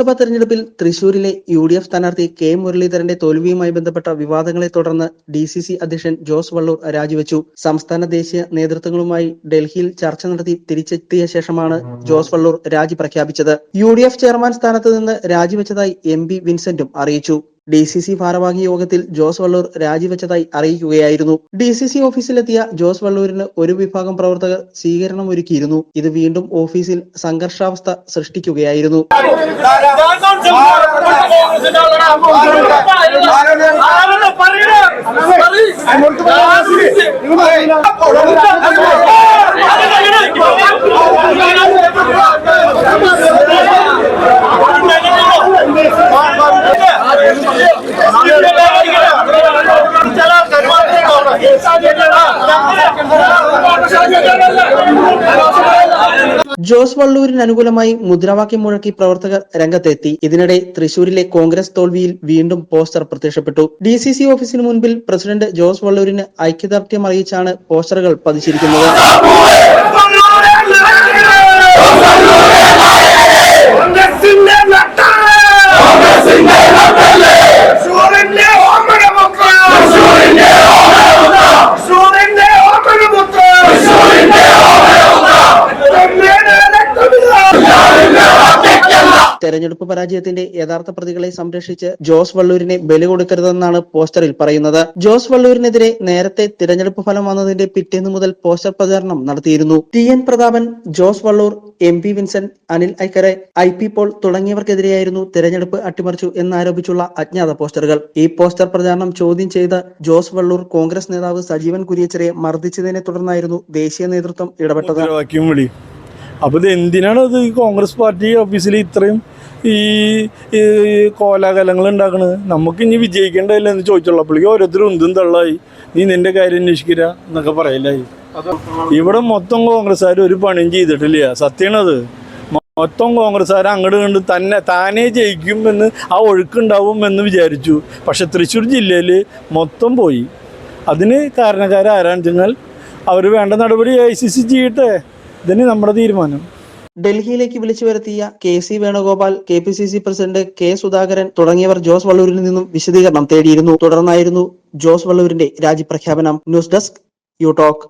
ലോക്സഭാ തെരഞ്ഞെടുപ്പിൽ തൃശൂരിലെ U D F സ്ഥാനാർത്ഥി കെ മുരളീധരന്റെ തോൽവിയുമായി ബന്ധപ്പെട്ട വിവാദങ്ങളെ തുടർന്ന് ഡി സി സി അധ്യക്ഷൻ ജോസ് വള്ളൂർ രാജിവെച്ചു. സംസ്ഥാന ദേശീയ നേതൃത്വങ്ങളുമായി ഡൽഹിയിൽ ചർച്ച നടത്തി തിരിച്ചെത്തിയ ശേഷമാണ് ജോസ് വള്ളൂർ രാജി പ്രഖ്യാപിച്ചത്. യു ഡി എഫ് ചെയർമാൻ സ്ഥാനത്ത് നിന്ന് രാജിവെച്ചതായി എം ബി വിൻസെന്റും അറിയിച്ചു. ഡി സി സി ഭാരവാഹി യോഗത്തിൽ ജോസ് വള്ളൂർ രാജിവെച്ചതായി അറിയിക്കുകയായിരുന്നു. ഡി സി സി ഓഫീസിലെത്തിയ ജോസ് വള്ളൂരിന് ഒരു വിഭാഗം പ്രവർത്തകർ സ്വീകരണം ഒരുക്കിയിരുന്നു. ഇത് വീണ്ടും ഓഫീസിൽ സംഘർഷാവസ്ഥ സൃഷ്ടിക്കുകയായിരുന്നു. ജോസ് വള്ളൂരിന് അനുകൂലമായി മുദ്രാവാക്യം മുഴക്കി പ്രവർത്തകർ രംഗത്തെത്തി. ഇതിനിടെ തൃശൂരിലെ കോൺഗ്രസ് തോൽവിയിൽ വീണ്ടും പോസ്റ്റർ പ്രത്യക്ഷപ്പെട്ടു. ഡി സി സി ഓഫീസിന് മുൻപിൽ പ്രസിഡന്റ് ജോസ് വള്ളൂരിന് ഐക്യദാർഢ്യം അറിയിച്ചാണ് പോസ്റ്ററുകൾ പതിച്ചിരിക്കുന്നത്. തെരഞ്ഞെടുപ്പ് പരാജയത്തിന്റെ യഥാർത്ഥ പ്രതികളെ സംരക്ഷിച്ച് ജോസ് വള്ളൂരിനെ ബലി കൊടുക്കരുതെന്നാണ് പോസ്റ്ററിൽ പറയുന്നത്. ജോസ് വള്ളൂരിനെതിരെ നേരത്തെ തിരഞ്ഞെടുപ്പ് ഫലം വന്നതിന്റെ പിറ്റേന്ന് മുതൽ പോസ്റ്റർ പ്രചാരണം നടത്തിയിരുന്നു. T N Prathapan Jose Vallur M P Vincent Anil Akkara I P Paul തുടങ്ങിയവർക്കെതിരെയായിരുന്നു തെരഞ്ഞെടുപ്പ് അട്ടിമറിച്ചു എന്നാരോപിച്ചുള്ള അജ്ഞാത പോസ്റ്ററുകൾ. ഈ പോസ്റ്റർ പ്രചാരണം ചോദ്യം ചെയ്ത് ജോസ് വള്ളൂർ കോൺഗ്രസ് നേതാവ് സജീവൻ കുര്യച്ചറെ മർദ്ദിച്ചതിനെ തുടർന്നായിരുന്നു ദേശീയ നേതൃത്വം ഇടപെട്ടത്. അപ്പൊ എന്തിനാണ് ഈ കോൺഗ്രസ് പാർട്ടി ഓഫീസിൽ ഇത്രയും ഈ കോലാകലങ്ങൾ ഉണ്ടാക്കണത് നമുക്ക് ഇനി വിജയിക്കേണ്ടതില്ല എന്ന് ചോദിച്ചുള്ള അപ്പോഴേക്കും ഓരോരുത്തരും എന്തും തള്ളായി. നീ നിന്റെ കാര്യം അന്വേഷിക്കില്ല എന്നൊക്കെ പറയില്ലായി ഇവിടെ മൊത്തം കോൺഗ്രസ്സുകാർ ഒരു പണിയും ചെയ്തിട്ടില്ല. സത്യമാണത് മൊത്തം കോൺഗ്രസ്സുകാർ അങ്ങോട്ട് കണ്ട് തന്നെ താനേ ജയിക്കും എന്ന് ആ ഒഴുക്കുണ്ടാവും എന്ന് വിചാരിച്ചു. പക്ഷെ തൃശ്ശൂർ ജില്ലയിൽ മൊത്തം പോയി. അതിന് കാരണക്കാരാരാണെന്ന് വെച്ചാൽ അവർ വേണ്ട നടപടി ഐ സി സി ചെയ്യട്ടെ? ഇതിന് നമ്മുടെ തീരുമാനം. ഡൽഹിയിലേക്ക് വിളിച്ചു വരുത്തിയ K C Venugopal K P C C president K Sudhakaran തുടങ്ങിയവർ ജോസ് വള്ളൂരിൽ നിന്നും വിശദീകരണം തേടിയിരുന്നു. തുടർന്നായിരുന്നു ജോസ് വള്ളൂരിന്റെ രാജിപ്രഖ്യാപനം ന്യൂസ് ഡെസ്ക് യു ടോക്ക്